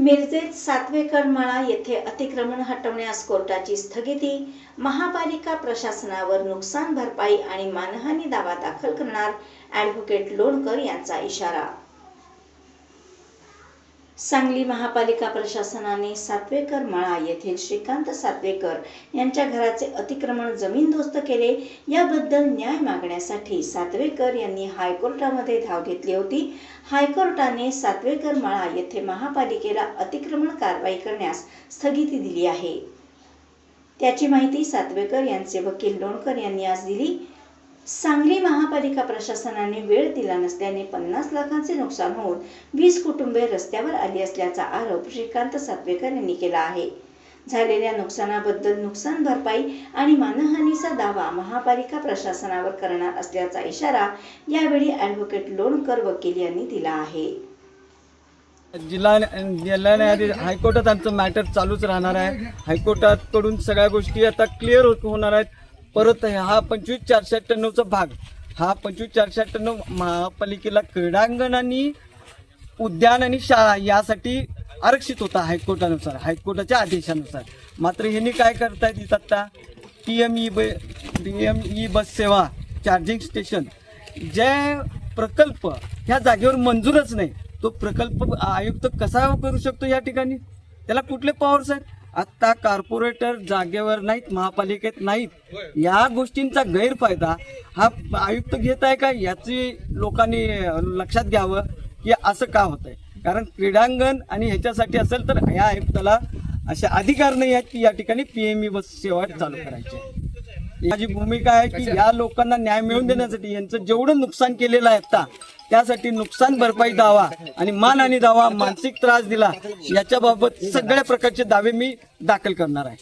मिरजेत सातवेकर मळा येथे अतिक्रमण हटवण्यास कोर्टाची स्थगिती महापालिका प्रशासनावर नुकसान भरपाई आणि मानहानी दावा दाखल करणार ॲडव्होकेट लोणकर यांचा इशारा. सांगली महापालिका प्रशासनाने सातवेकर मळा येथील श्रीकांत सातवेकर यांच्या घराचे अतिक्रमण जमीनदोस्त केले. याबद्दल न्याय मागण्यासाठी सातवेकर यांनी हायकोर्टामध्ये धाव घेतली होती. हायकोर्टाने सातवेकर मळा येथे महापालिकेला अतिक्रमण कारवाई करण्यास स्थगिती दिली आहे. त्याची माहिती सातवेकर यांचे वकील लोणकर यांनी आज दिली. सांगली महापालिका प्रशासनाने वेळ दिला नसल्याने पन्नास लाखांचे नुकसान होऊन वीस कुटुंबे रस्त्यावर आली असल्याचा आरोप श्रीकांत सातवेकर यांनी केला आहे. झालेल्या नुकसानाबद्दल नुकसान भरपाई आणि मानहानीचा दावा महापालिका प्रशासनावर करणार असल्याचा इशारा यावेळी ॲडव्होकेट लोणकर वकील यांनी दिला आहे. जिल्हा जिल्हा न्यायाधीश हायकोर्टात आमचं मॅटर चालूच राहणार आहे. हायकोर्टात कडून सगळ्या गोष्टी आता क्लिअर होणार आहेत. परत हा पंचवीस चारशे अठ्ठ्याण्णवचा भाग. हा पंचवीस चारशे अठ्ठ्याण्णव महापालिकेला क्रीडांगण आणि उद्यान आणि शाळा यासाठी आरक्षित होता हायकोर्टानुसार हायकोर्टाच्या आदेशानुसार. मात्र ह्यांनी काय करतायत इथं आत्ता टी एम ई ब टी एम ई बस सेवा चार्जिंग स्टेशन. जे प्रकल्प ह्या जागेवर मंजूरच नाही तो प्रकल्प आयुक्त कसा करू शकतो या ठिकाणी? त्याला कुठले पॉवर्स आहेत आत्ता कॉर्पोरेटर जागेवर नाहीत महापालिकेत नाहीत. या गोष्टींचा गैरफायदा हा आयुक्त घेत आहे का याची लोकांनी लक्षात घ्यावं की असं का होतंय. कारण क्रीडांगण आणि ह्याच्यासाठी असेल तर या आयुक्ताला असे अधिकार नाही आहेत की या ठिकाणी पीएमई बस सेवा चालू करायची माझी भूमिका आहे की या लोकांना न्याय मिळवून देण्यासाठी यांचं जेवढं नुकसान केलेलं आहे आता त्यासाठी नुकसान भरपाई दावा आणि मान आणि दावा मानसिक त्रास दिला याच्याबाबत सगळ्या प्रकारचे दावे मी दाखल करणार आहे.